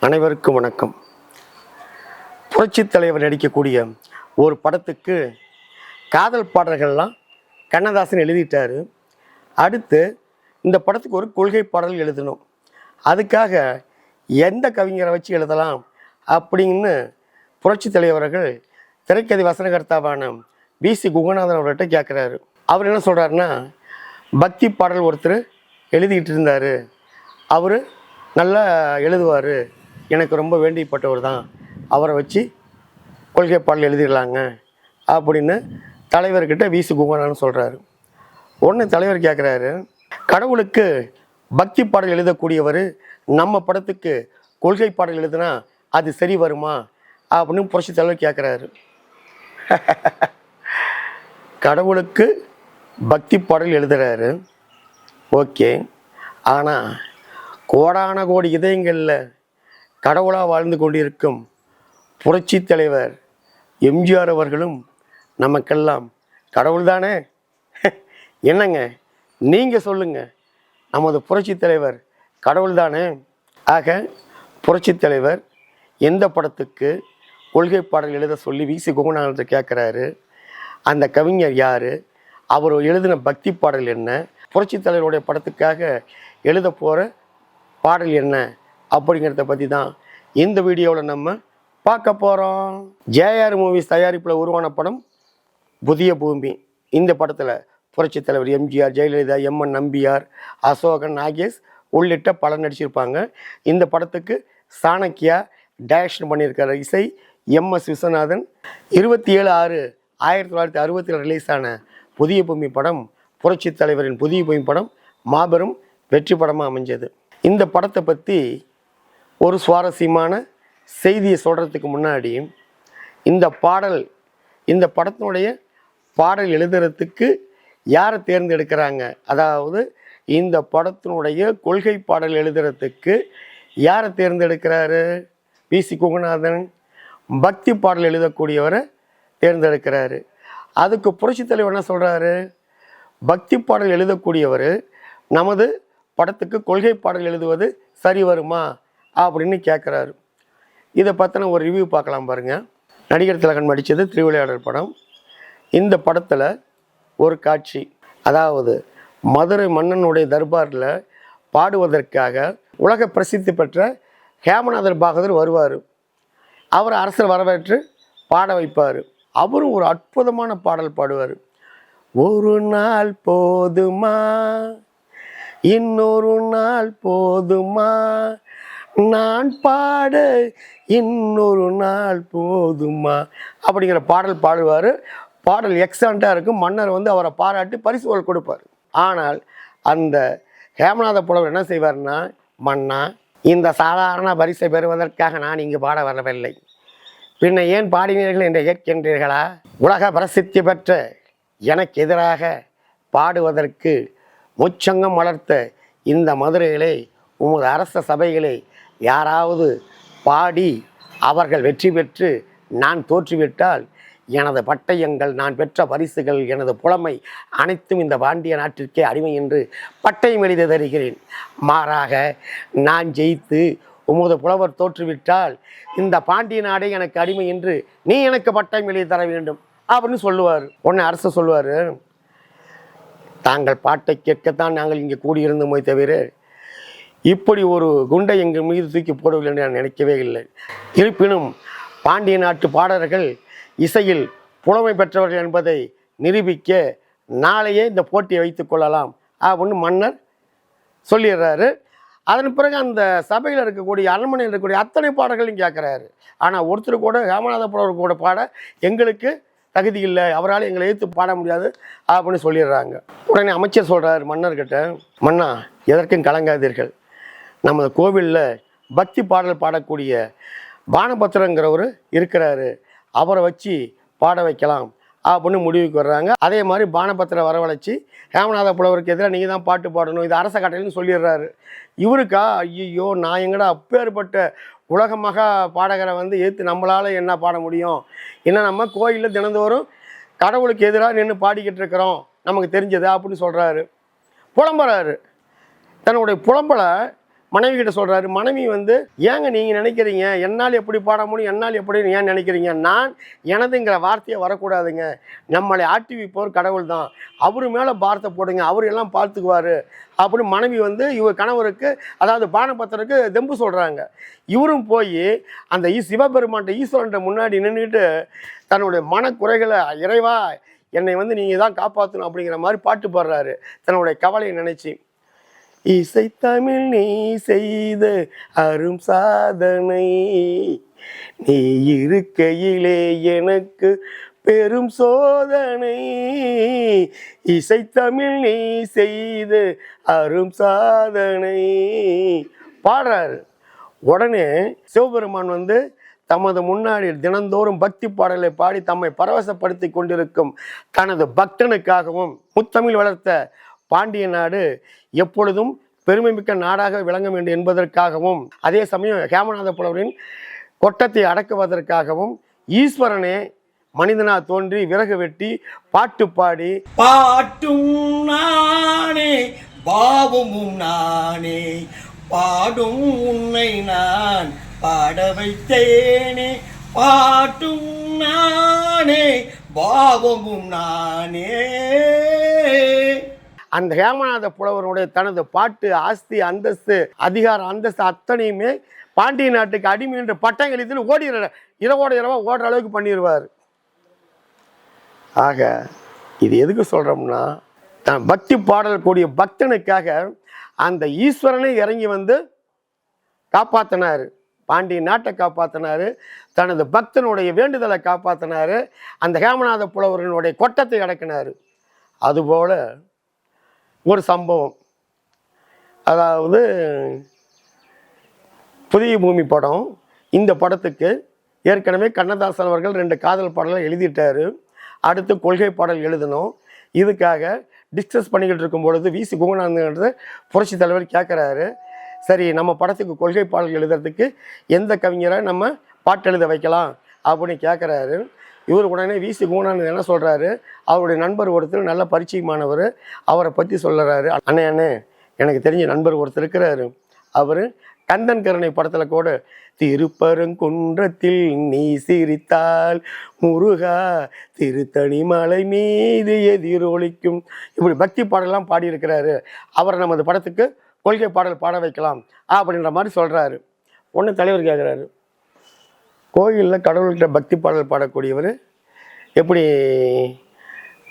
அனைவருக்கும் வணக்கம். புரட்சித் தலைவர் நடிக்கக்கூடிய ஒரு படத்துக்கு காதல் பாடல்கள்லாம் கண்ணதாசன் எழுதிட்டார். அடுத்து இந்த படத்துக்கு ஒரு கொள்கை பாடல் எழுதணும். அதுக்காக எந்த கவிஞரை வச்சு எழுதலாம் அப்படின்னு புரட்சித் தலைவர்கள் திரைக்கதை வசனகர்த்தாவான பிசி குகநாதன் அவர்கிட்ட கேட்குறாரு அவர் என்ன சொல்கிறாருன்னா பக்தி பாடல் ஒருத்தர் எழுதிக்கிட்டு இருந்தார். அவர் நல்லா எழுதுவார். எனக்கு ரொம்ப வேண்டியப்பட்டவர் தான். அவரை வச்சு கொள்கை பாடல் எழுதிடலாங்க. அப்படின்னு தலைவர்கிட்ட வீசு குகனான்னு சொல்கிறாரு ஒன்று தலைவர் கேட்குறாரு கடவுளுக்கு பக்தி பாடல் எழுதக்கூடியவர் நம்ம படத்துக்கு கொள்கை பாடல் எழுதுனா அது சரி வருமா? அப்படின்னு புரட்சி தலைவர் கேட்குறாரு கடவுளுக்கு பக்தி பாடல் எழுதுகிறாரு ஓகே. ஆனால் கோடான கோடி இதயங்களில் கடவுளாக வாழ்ந்து கொண்டிருக்கும் புரட்சி தலைவர் எம்ஜிஆர் அவர்களும் நமக்கெல்லாம் கடவுள் தானே? என்னங்க? நீங்கள் சொல்லுங்கள் நமது புரட்சி தலைவர் கடவுள் தானே? ஆக புரட்சி தலைவர் எந்த படத்துக்கு கொள்கை பாடல் எழுத சொல்லி விசி குகநாதத்தை கேட்குறாரு? அந்த கவிஞர் யார்? அவர் எழுதின பக்தி பாடல் என்ன? புரட்சி தலைவருடைய படத்துக்காக எழுத போகிற பாடல் என்ன? அப்படிங்கிறத பற்றி தான் இந்த வீடியோவில் நம்ம பார்க்க போகிறோம் ஜேஆர் மூவிஸ் தயாரிப்பில் உருவான படம் புதிய பூமி. இந்த படத்தில் புரட்சித் தலைவர் எம்ஜிஆர் ஜெயலலிதா எம்என் நம்பியார் அசோகன் நாகேஷ் உள்ளிட்ட பலர் நடிச்சிருப்பாங்க. இந்த படத்துக்கு சாணக்கியா டைரக்ஷன் பண்ணியிருக்கிற இசை எம் எஸ் விஸ்வநாதன். இருபத்தி ஏழு ஆறு ஆயிரத்தி தொள்ளாயிரத்தி அறுபத்தில் ரிலீஸ் ஆன புதிய பூமி படம் புரட்சி தலைவரின் புதிய பூமி படம் மாபெரும் வெற்றி படமாக அமைஞ்சது. இந்த படத்தை பற்றி ஒரு சுவாரஸ்யமான செய்தியை சொல்கிறதுக்கு முன்னாடி இந்த பாடல் இந்த படத்தினுடைய பாடல் எழுதுறதுக்கு யாரை தேர்ந்தெடுக்கிறாங்க? அதாவது இந்த படத்தினுடைய கொள்கை பாடல் எழுதுறதுக்கு யாரை தேர்ந்தெடுக்கிறாரு? பி. சி. குகநாதன் பக்தி பாடல் எழுதக்கூடியவரை தேர்ந்தெடுக்கிறாரு. அதுக்கு புரட்சி தலைவர் என்ன சொல்கிறாரு பக்தி பாடல் எழுதக்கூடியவர் நமது படத்துக்கு கொள்கை பாடல் எழுதுவது சரி வருமா? அப்படின்னு கேட்குறாரு இதை பற்றின ஒரு ரிவ்யூ பார்க்கலாம் பாருங்கள் நடிகர் திலகன் நடித்தது திருவிளையாடல் படம். இந்த படத்தில் ஒரு காட்சி. அதாவது மதுரை மன்னனுடைய தர்பாரில் பாடுவதற்காக உலக பிரசித்தி பெற்ற ஹேமநாதர் பாகதர் வருவார். அவர் அரசர் வரவேற்று பாட வைப்பார். அவரும் ஒரு அற்புதமான பாடல் பாடுவார். ஒரு நாள் போதுமா? இன்னொரு நாள் போதுமா? நான் பாட இன்னொரு நாள் போதுமா? அப்படிங்கிற பாடல் பாடுவார். பாடல் எக்ஸலண்ட்டாக இருக்கும். மன்னர் வந்து அவரை பாராட்டி பரிசுகள் கொடுப்பார். ஆனால் அந்த ஹேமநாத புலவர் என்ன செய்வார்னா மன்னா இந்த சாதாரண பரிசை பெறுவதற்காக நான் இங்கு பாட வரவில்லை. பின்ன ஏன் பாடினீர்கள் என்று கேட்கின்றீர்களா? உலக பிரசித்தி பெற்ற எனக்கு எதிராக பாடுவதற்கு முச்சங்கம் வளர்த்த இந்த மதுரையிலே உமது அரச சபைகளை யாராவது பாடி அவர்கள் வெற்றி பெற்று நான் தோற்றுவிட்டால் எனது பட்டயங்கள் நான் பெற்ற பரிசுகள் எனது புலமை அனைத்தும் இந்த பாண்டிய நாட்டிற்கே அடிமை என்று பட்டயம் எழுதி தருகிறேன். மாறாக நான் ஜெயித்து உமது புலவர் தோற்றுவிட்டால் இந்த பாண்டிய நாடே எனக்கு அடிமை என்று நீ எனக்கு பட்டயம் எழுதி தர வேண்டும் அப்படின்னு சொல்லுவார். ஒன்று அரசு சொல்லுவார் தாங்கள் பாட்டை கேட்கத்தான் நாங்கள் இங்கே கூடியிருந்தோமே தவிர இப்படி ஒரு குண்டை எங்கள் மீது தூக்கி போடவில்லை என்று நான் நினைக்கவே இல்லை. இருப்பினும் பாண்டிய நாட்டு பாடகர்கள் இசையில் புலமை பெற்றவர்கள் என்பதை நிரூபிக்க நாளையே இந்த போட்டியை வைத்துக் கொள்ளலாம். அப்படின்னு மன்னர் சொல்லிடுறாரு. அதன் பிறகு அந்த சபையில் இருக்கக்கூடிய அரண்மனையில் இருக்கக்கூடிய அத்தனை பாடல்களையும் கேட்குறாரு. ஆனால் ஒருத்தர் கூட ராமநாத புலவர் கூட பாட எங்களுக்கு தகுதி இல்லை. அவரால் எங்களை எதிர்த்து பாட முடியாது அப்படின்னு சொல்லிடுறாங்க. உடனே அமைச்சர் சொல்கிறார் மன்னர்கிட்ட மன்னா எதற்கும் கலங்காதீர்கள். நமது கோவிலில் பக்தி பாடல் பாடக்கூடிய பானபத்திரங்கிறவர் இருக்கிறாரு. அவரை வச்சு பாட வைக்கலாம் அப்படின்னு முடிவுக்கு வர்றாங்க. அதே மாதிரி பானபத்திர வரவழைச்சி ஹேமநாத புலவருக்கு எதிராக நீங்கள் தான் பாட்டு பாடணும் இது அரச கட்டளைன்னு சொல்லிடுறாரு. இவருக்கா? ஐயோ நான் எங்கடா அப்பேற்பட்ட உலக மகா பாடகரை வந்து ஏற்று நம்மளால் என்ன பாட முடியும்? ஏன்னா நம்ம கோயிலில் தினந்தோறும் கடவுளுக்கு எதிராக நின்று பாடிக்கிட்டு இருக்கிறோம். நமக்கு தெரிஞ்சது அப்படின்னு சொல்கிறாரு புலம்புறாரு. தன்னுடைய புலம்பலை மனைவி கிட்ட சொல்கிறாரு மனைவி வந்து ஏங்க நீங்கள் நினைக்கிறீங்க? என்னால் எப்படி பாட முடியும்? என்னால் எப்படி ஏன் நினைக்கிறீங்க? நான் எனதுங்கிற வார்த்தையை வரக்கூடாதுங்க. நம்மளை ஆட்டி வைப்பவர் கடவுள் தான். அவர் மேலே பாரத்தை போடுங்க. அவர் எல்லாம் பார்த்துக்குவார். அப்படின்னு மனைவி வந்து இவர் கணவருக்கு அதாவது பானபத்திரருக்கு தெம்பு சொல்கிறாங்க இவரும் போய் அந்த ஈ சிவபெருமான்ட்ட ஈஸ்வரன்ட்ட முன்னாடி நின்றுட்டு தன்னுடைய மனக்குறைகளை இறைவா என்னை வந்து நீங்கள் தான் காப்பாற்றணும் அப்படிங்கிற மாதிரி பாட்டு பாடுறாரு. தன்னுடைய கவலையை நினச்சி. இசை தமிழ் நீ செய்த அரும் சாதனை. நீ இருக்கையிலே எனக்கு பெரும் சோதனை. இசை தமிழ் நீ செய்த அரும் சாதனை. பாடுறாரு. உடனே சிவபெருமான் வந்து தமது முன்னாடி தினந்தோறும் பக்தி பாடலை பாடி தம்மை பரவசப்படுத்தி கொண்டிருக்கும் தனது பக்தனுக்காகவும் முத்தமிழ் வளர்த்த பாண்டிய நாடு எப்பொழுதும் பெருமைமிக்க நாடாக விளங்க வேண்டும் என்பதற்காகவும் அதே சமயம் ஹேமநாத புலவரின் கொட்டத்தை அடக்குவதற்காகவும் ஈஸ்வரனே மனிதனா தோன்றி விறகு வெட்டி பாட்டு பாடி பாட்டும் நானே பாவமும் நானே பாடும் உன்னை நான் பாட வைத்தேனே. பாட்டும் நானே பாவமும் நானே. அந்த ஹேமநாத புலவருடைய தனது பாட்டு ஆஸ்தி அந்தஸ்து அதிகாரம் அந்தஸ்து அத்தனையுமே பாண்டிய நாட்டுக்கு அடிமை என்ற பட்டம் கழித்து ஓடிடுற இரவோட இரவா ஓடுற அளவுக்கு பண்ணிடுவார் ஆக இது எதுக்கு சொல்கிறோம்னா தான் பக்தி பாடல் கூடிய பக்தனுக்காக அந்த ஈஸ்வரனை இறங்கி வந்து காப்பாற்றினார் பாண்டிய நாட்டை காப்பாற்றினார் தனது பக்தனுடைய வேண்டுதலை காப்பாற்றினார் அந்த ஹேமநாத புலவரனுடைய கொட்டத்தை அடக்கினார். அதுபோல் சம்பவம். அதாவது புதிய பூமி படம். இந்த படத்துக்கு ஏற்கனவே கண்ணதாசன் அவர்கள் ரெண்டு காதல் பாடலை எழுதிட்டாரு. அடுத்து கொள்கை பாடல் எழுதணும். இதுக்காக டிஸ்கஸ் பண்ணிக்கிட்டு இருக்கும் பொழுது விசி குகநாதன் புரட்சி தலைவர் கேட்குறாரு சரி நம்ம படத்துக்கு கொள்கை பாடல் எழுதுறதுக்கு எந்த கவிஞரை நம்ம பாட்டு எழுத வைக்கலாம்? அப்படின்னு கேட்குறாரு இவர் உடனே விசி குகநாதன் என்ன சொல்கிறாரு அவருடைய நண்பர் ஒருத்தர் நல்ல பரிச்சயமானவர் அவரை பற்றி சொல்லுறாரு. அண்ணே அண்ணே எனக்கு தெரிஞ்ச நண்பர் ஒருத்தர் இருக்கிறாரு. அவர் கந்தன் கருணை படத்தில் கூட திருப்பரங்குன்றத்தில் நீ சிரித்தால் முருகா திருத்தணி மலை மீது எதிரொலிக்கும் இப்படி பக்தி பாடலாம் பாடியிருக்கிறாரு. அவரை நமது படத்துக்கு கொள்கை பாடல் பாட வைக்கலாம் அப்படின்ற மாதிரி சொல்கிறாரு ஒன்று தலைவர் கேட்குறாரு கோயிலில் கடவுள்கிட்ட பக்தி பாடல் பாடக்கூடியவர் எப்படி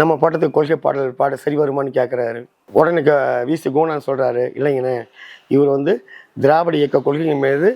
நம்ம பாட்டத்துக்கு கொள்கை பாடல் பாட சரி வருமான்னு கேட்குறாரு உடனே க விசி சொல்கிறாரு இல்லைங்கண்ணே இவர் வந்து திராவிட இயக்க கொள்கையின் மீது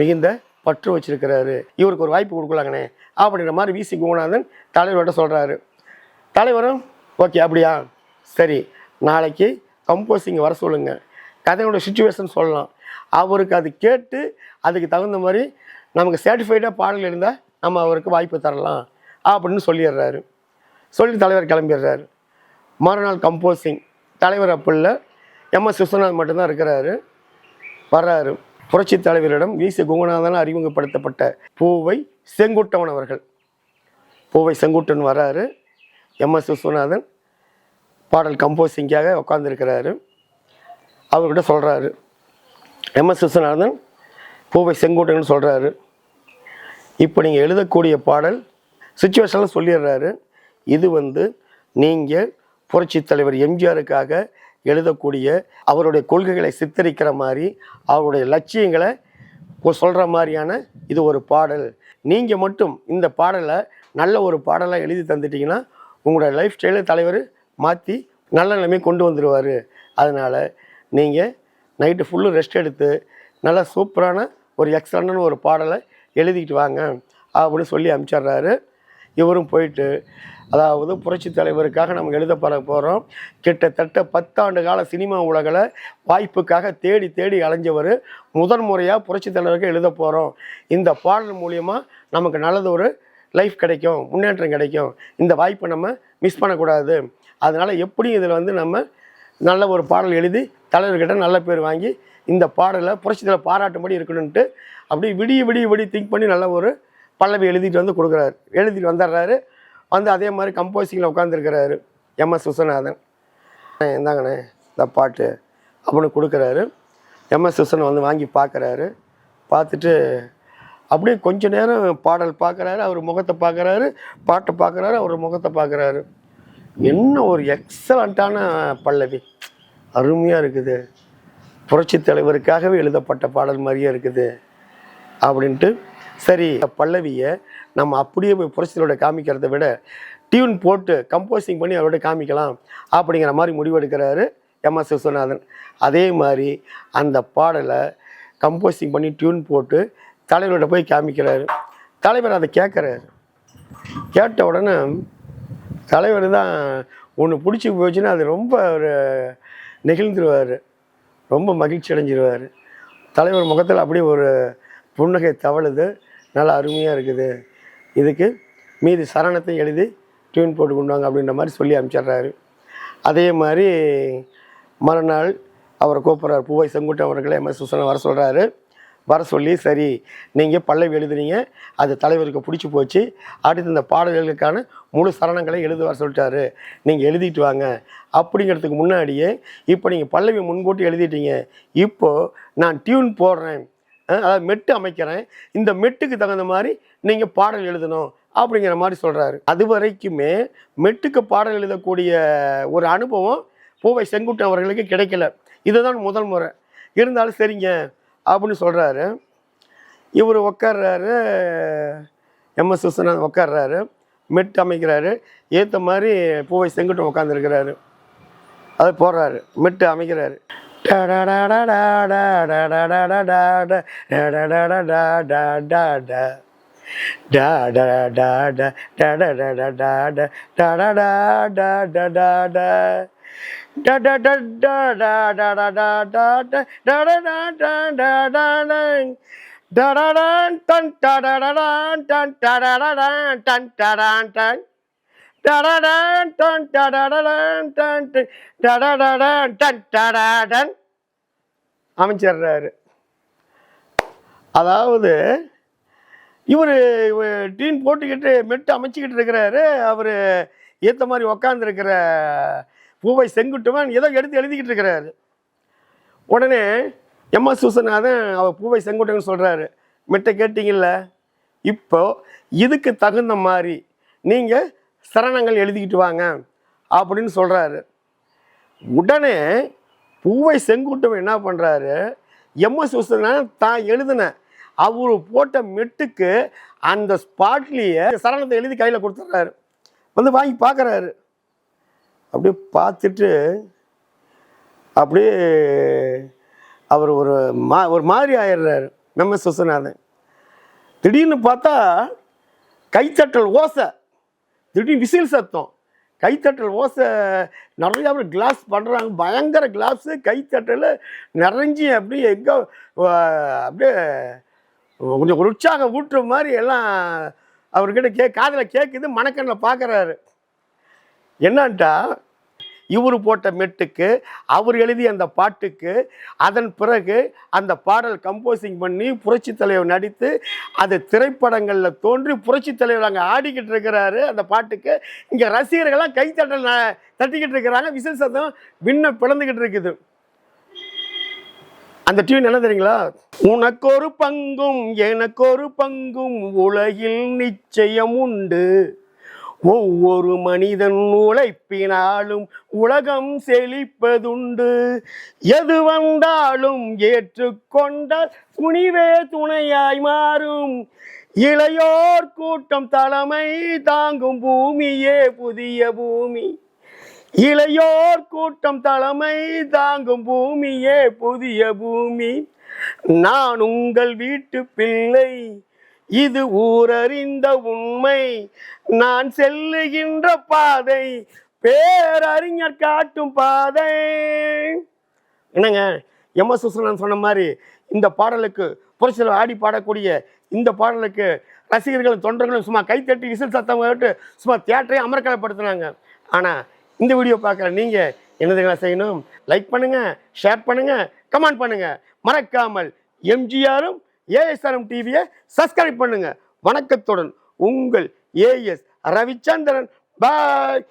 மிகுந்த பற்று வச்சிருக்கிறாரு. இவருக்கு ஒரு வாய்ப்பு கொடுக்கலாங்கண்ணே அப்படின்ற மாதிரி விசி கோணாதன் தலைவர்கிட்ட சொல்கிறாரு தலைவரும் ஓகே அப்படியா? சரி நாளைக்கு கம்போசிங் வர சொல்லுங்கள் கதையோட சுச்சுவேஷன் சொல்லலாம். அவருக்கு அது கேட்டு அதுக்கு தகுந்த மாதிரி நமக்கு சாட்டிஸ்ஃபைடாக பாடல் இருந்தால் நம்ம அவருக்கு வாய்ப்பு தரலாம் அப்படின்னு சொல்லிடுறாரு. சொல்லி தலைவர் கிளம்பிடுறாரு. மறுநாள் கம்போசிங் தலைவர் அப்போ எம் எம்எஸ் விஸ்வநாத் மட்டும்தான் இருக்கிறாரு. வர்றாரு. புரட்சி தலைவரிடம் விசி குங்கநாதன் அறிமுகப்படுத்தப்பட்ட பூவை செங்குட்டவன் அவர்கள். பூவை செங்குட்டன் வர்றாரு. எம்எஸ் விஸ்வநாதன் பாடல் கம்போசிங்காக உட்காந்துருக்கிறாரு அவர்கிட்ட சொல்கிறாரு எம்எஸ் விஸ்வநாதன் பூவை செங்கோட்டைன்னு சொல்கிறாரு இப்போ நீங்கள் எழுதக்கூடிய பாடல் சுச்சுவேஷனில் சொல்லிடுறாரு. இது வந்து நீங்கள் புரட்சித் தலைவர் எம்ஜிஆருக்காக எழுதக்கூடிய அவருடைய கொள்கைகளை சித்தரிக்கிற மாதிரி அவருடைய லட்சியங்களை சொல்கிற மாதிரியான இது ஒரு பாடல். நீங்கள் மட்டும் இந்த பாடலை நல்ல ஒரு பாடலாக எழுதி தந்துட்டிங்கன்னா உங்களோட லைஃப் ஸ்டைலை தலைவர் மாற்றி நல்ல நிலைமை கொண்டு வந்துடுவார் அதனால் நீங்கள் நைட்டு ஃபுல்லு ரெஸ்ட் எடுத்து நல்லா சூப்பரான ஒரு எக்ஸலண்டான ஒரு பாடலை எழுதிக்கிட்டு வாங்க அப்படின்னு சொல்லி அனுப்பிச்சிட்றாரு இவரும் போயிட்டு அதாவது புரட்சி தலைவருக்காக நம்ம எழுத போற போகிறோம் கிட்டத்தட்ட பத்தாண்டு கால சினிமா உலகில் வாய்ப்புக்காக தேடி தேடி அலைஞ்சவர் முதன் முறையாக புரட்சி தலைவருக்கு எழுத போகிறோம் இந்த பாடல் மூலியமாக நமக்கு நல்லது ஒரு லைஃப் கிடைக்கும் முன்னேற்றம் கிடைக்கும். இந்த வாய்ப்பை நம்ம மிஸ் பண்ணக்கூடாது. அதனால் எப்படியும் இதில் வந்து நம்ம நல்ல ஒரு பாடல் எழுதி தலைவர்கிட்ட நல்ல பேர் வாங்கி இந்த பாடலை புரட்சித்தில் பாராட்டும்படி இருக்கணுன்ட்டு அப்படியே விடிய விடிய விடிய திங்க் பண்ணி நல்ல ஒரு பல்லவி எழுதிட்டு வந்து கொடுக்குறாரு. எழுதிட்டு வந்துடுறாரு. வந்து அதே மாதிரி கம்போசிங்கில் உட்காந்துருக்கிறாரு எம்எஸ் விஸ்வநாதன் இந்தாங்கண்ணே இந்த பாட்டு அப்படின்னு கொடுக்குறாரு. எம்எஸ் விஸ்வன் வந்து வாங்கி பார்க்குறாரு. பார்த்துட்டு அப்படியே கொஞ்ச நேரம் பாடல் பார்க்குறாரு. அவர் முகத்தை பார்க்குறாரு. பாட்டை பார்க்குறாரு. அவர் முகத்தை பார்க்குறாரு. என்ன ஒரு எக்ஸலண்ட்டான பல்லவி. அருமையாக இருக்குது. புரட்சி தலைவருக்காகவே எழுதப்பட்ட பாடல் மாதிரியே இருக்குது. அப்படின்ட்டு சரி பல்லவியை நம்ம அப்படியே போய் புரட்சியோட காமிக்கிறத விட டியூன் போட்டு கம்போசிங் பண்ணி அவரோட காமிக்கலாம் அப்படிங்கிற மாதிரி முடிவெடுக்கிறாரு எம் எஸ் விஸ்வநாதன். அதே மாதிரி அந்த பாடலை கம்போசிங் பண்ணி டியூன் போட்டு தலைவரோட போய் காமிக்கிறாரு. தலைவர் அதை கேட்குறாரு. கேட்ட உடனே தலைவர் தான் ஒன்று பிடிச்சி போச்சுன்னா அது ரொம்ப ஒரு நெகிழ்ந்துருவார். ரொம்ப மகிழ்ச்சி அடைஞ்சிருவார். தலைவர் முகத்தில் அப்படியே ஒரு புன்னகை தவழுது. நல்லா அருமையாக இருக்குது. இதுக்கு மீதி சரணத்தை எழுதி டியூன் போட்டு கொண்டு வாங்க அப்படின்ற மாதிரி சொல்லி அனுப்பிச்சிடுறாரு. அதே மாதிரி மறுநாள் அவரை கூப்பிட்றாரு. பூவை செங்குட்டன் அவர்களை எம்எஸ் சுசனை வர சொல்கிறாரு வர சொல்லி சரி நீங்கள் பல்லவி எழுதுனீங்க அது தலைவருக்கு பிடிச்சி போச்சு. அடுத்து இந்த பாடல்களுக்கான முழு சரணங்களை எழுத வர சொல்லிட்டாரு. நீங்கள் எழுதிட்டு வாங்க. அப்படிங்கிறதுக்கு முன்னாடியே இப்போ நீங்கள் பல்லவி முன்கூட்டி எழுதிட்டீங்க. இப்போது நான் டியூன் போடுறேன். அதாவது மெட்டு அமைக்கிறேன். இந்த மெட்டுக்கு தகுந்த மாதிரி நீங்கள் பாடல் எழுதணும் அப்படிங்கிற மாதிரி சொல்கிறாரு அது வரைக்குமே மெட்டுக்கு பாடல் எழுதக்கூடிய ஒரு அனுபவம் பூவை செங்குட்டன் அவர்களுக்கு கிடைக்கல. இதுதான் முதல் முறை. இருந்தாலும் சரிங்க அப்படின்னு சொல்கிறாரு இவர் உட்கார்றாரு எம்எஸ் விஸ்வநாதன் உட்கார்றாரு மெட் அமைக்கிறாரு ஏற்ற மாதிரி பூவை செங்குட்டம் உட்காந்துருக்கிறாரு அதை போடுறாரு மெட்டு அமைக்கிறாரு டா அமைச்சிடுறாரு அதாவது இவர் டீன் போட்டுக்கிட்டு மெட்டு அமைச்சிக்கிட்டு இருக்கிறாரு அவர் ஏற்ற மாதிரி உக்காந்துருக்கிற பூவை செங்குட்டுவன் ஏதோ எடுத்து எழுதிக்கிட்டு இருக்கிறாரு. உடனே எம்எஸ் சுசநாதன் அவர் பூவை செங்குட்டுவன் சொல்கிறாரு மெட்டை கேட்டிங்கல்ல? இப்போது இதுக்கு தகுந்த மாதிரி நீங்கள் சரணங்கள் எழுதிக்கிட்டு வாங்க அப்படின்னு சொல்கிறாரு உடனே பூவை செங்குட்டுவன் என்ன பண்ணுறாரு எம்எஸ் விஸ்வநாதன் தான் எழுதின அவர் போட்ட மெட்டுக்கு அந்த ஸ்பாட்லேயே சரணத்தை எழுதி கையில் கொடுத்துட்றாரு. வந்து வாங்கி பார்க்குறாரு அப்படியே பார்த்துட்டு அப்படியே அவர் ஒரு மா ஒரு மாதிரி ஆயிடுறாரு. எம்எஸ் விஸ்வநாதன் திடீர்னு பார்த்தா கைத்தட்டல் ஓசை. திடீர்னு விசில் சத்தம். கைத்தட்டல் ஓசை. நிறையா பேர் கிளாஸ் பண்ணுறாங்க பயங்கர கிளாஸு. கைத்தட்டல் நிறைஞ்சி அப்படியே எங்கே அப்படியே கொஞ்சம் ஒரு உற்சாகம் ஊட்டுற மாதிரி எல்லாம் அவர்கிட்ட கே காதில் கேட்குது மணக்கண்ணில் பார்க்குறாரு என்னன்ட்டா? இவர் போட்ட மெட்டுக்கு அவர் எழுதிய அந்த பாட்டுக்கு அதன் பிறகு அந்த பாடல் கம்போசிங் பண்ணி புரட்சி தலைவர் நடித்து அது திரைப்படங்களில் தோன்றி புரட்சி தலைவர் அங்கே ஆடிக்கிட்டு இருக்கிறாரு. அந்த பாட்டுக்கு இங்கே ரசிகர்கள்லாம் கைத்தட்டல் ந- தட்டிக்கிட்டு இருக்கிறாங்க. விசில் சத்தம் விண்ண பிளந்துக்கிட்டு இருக்குது. அந்த டியூன் என்ன தெரியுங்களா? உனக்கு ஒரு பங்கும் எனக்கு ஒரு பங்கும் உலகில் நிச்சயம் உண்டு. ஒவ்வொரு மனிதன் உழைப்பினாலும் உலகம் செழிப்பதுண்டு. எது வந்தாலும் ஏற்றுக்கொண்டால் துணிவே துணையாய் மாறும். இளையோர் கூட்டம் தலைமை தாங்கும் பூமியே புதிய பூமி. இளையோர் கூட்டம் தலைமை தாங்கும் பூமியே புதிய பூமி. நான் உங்கள் வீட்டு பிள்ளை இது ஊரறிந்த உண்மை. நான் செல்லுகின்ற பாதை பேரறிஞர் காட்டும் பாதை. என்னங்க? எம். எஸ். சொன்ன மாதிரி இந்த பாடலுக்கு புரட்சியில் ஆடி பாடக்கூடிய இந்த பாடலுக்கு ரசிகர்களும் தொண்டர்களும் சும்மா கைத்தட்டி விசில் சத்தம் கேட்டு சும்மா தியேட்டரையும் அமர்க்கலைப்படுத்தினாங்க. ஆனால் இந்த வீடியோ பார்க்குற நீங்கள் என்னதுங்களா செய்யணும்? லைக் பண்ணுங்கள் ஷேர் பண்ணுங்கள் கமெண்ட் பண்ணுங்கள் மறக்காமல் எம்ஜிஆரும் ஏஎஸ்ஆர்எம் டிவியை சப்ஸ்கிரைப் பண்ணுங்கள் வணக்கத்துடன் உங்கள் ஏஎஸ் ரவிச்சந்திரன் பாய்